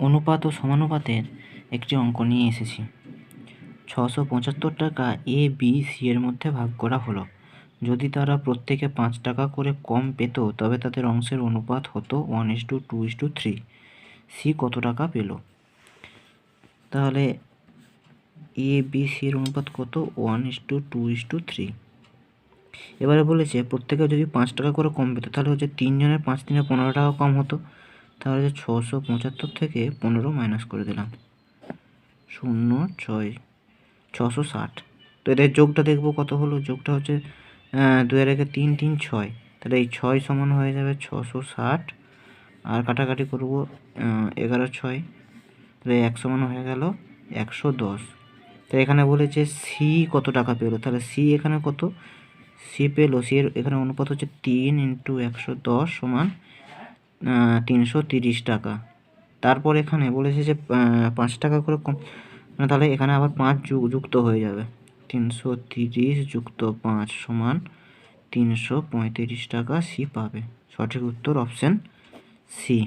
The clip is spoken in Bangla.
অনুপাত ও সমানুপাতের একটি অঙ্ক নিয়ে এসেছি। ছশো পঁচাত্তর টাকা এ বি সি এর মধ্যে ভাগ করা হলো। যদি তারা প্রত্যেকে পাঁচ টাকা করে কম পেত, তবে তাদের অংশের অনুপাত হতো one is two two is two three C কত টাকা পেল? তাহলে এ বি সি এর অনুপাত কত? One is two two is two three এবারে বলেছে, প্রত্যেকে যদি পাঁচ টাকা করে কম পেত, তাহলে হচ্ছে তিনজনের পাঁচ দিনে পনেরো টাকা কম হতো। তাহলে ছশো পঁচাত্তর থেকে পনেরো মাইনাস করে দিলাম। শূন্য ছয়, ছশো ষাট। তো এদের যোগটা দেখব কত হলো? যোগটা হচ্ছে দু এর একে তিন তিন, ছয়। তাহলে এই ছয় সমান হয়ে যাবে ছশো ষাট। আর কাটাকাটি করব এগারো, ছয়। তাহলে এক সমান হয়ে গেল একশো দশ। তো এখানে বলেছে সি কত টাকা পেল? তাহলে সি এখানে কত? সি পেল। সি এর এখানে অনুপাত হচ্ছে তিন ইন্টু একশো দশ সমান তিনশো তিরিশ টাকা। তারপর এখানে বলেছে যে পাঁচ টাকা করে কম মানে তাহলে এখানে আবার পাঁচ যুক্ত হয়ে যাবে। তিনশো তিরিশ যুক্ত পাঁচ সমান তিনশো পঁয়ত্রিশ টাকা সি পাবে। সঠিক উত্তর অপশান সি